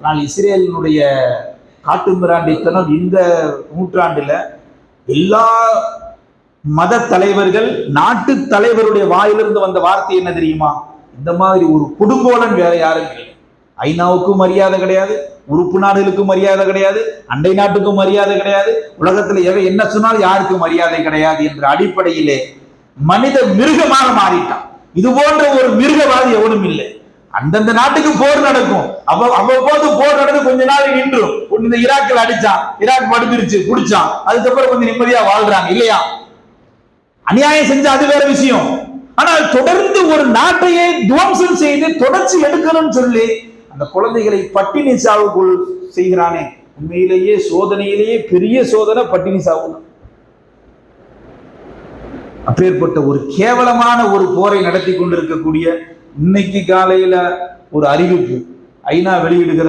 ஆனால் இஸ்ரேலினுடைய காட்டுமிராண்டித்தனம் இந்த நூற்றாண்டுல எல்லா மத தலைவர்கள் நாட்டு தலைவருடைய வாயிலிருந்து வந்த வார்த்தை என்ன தெரியுமா? இந்த மாதிரி ஒரு குடும்போலன் வேற யாரும் இல்லை. ஐநாவுக்கும் மரியாதை கிடையாது உறுப்பு நாடுகளுக்கும் மரியாதை கிடையாது அண்டை நாட்டுக்கும் மரியாதை கிடையாது உலகத்துல எவை என்ன சொன்னாலும் யாருக்கும் மரியாதை கிடையாது என்ற அடிப்படையிலே மனித மிருகமாக மாறிட்டான். இது போன்ற ஒரு மிருகவாதி எவனும் அந்தந்த நாட்டுக்கு போர் நடக்கும். அவ அவ்வப்போது போர் நடந்து கொஞ்ச நாள் நின்றும். இந்த ஈராக்கில் அடிச்சான். ஈராக் படுத்துருச்சு குடிச்சான் அதுக்கப்புறம் கொஞ்சம் நிம்மதியா வாழ்றாங்க இல்லையா? அநியாயம் செஞ்ச அது வேற விஷயம். ஆனால் தொடர்ந்து ஒரு நாட்டையே துவம்சம் செய்து தொடர்ச்சி எடுக்கணும்னு சொல்லி அந்த குழந்தைகளை பட்டினி சாவுக்குள் செய்கிறானே. உண்மையிலேயே சோதனையிலேயே பெரிய சோதனை பட்டினி சாவு அப்பேற்பட்ட ஒரு கேவலமான ஒரு போரை நடத்தி கொண்டிருக்கக்கூடிய இன்னைக்கு காலையில் ஒரு அறிவிப்பு. ஐநா வெளியிடுகிற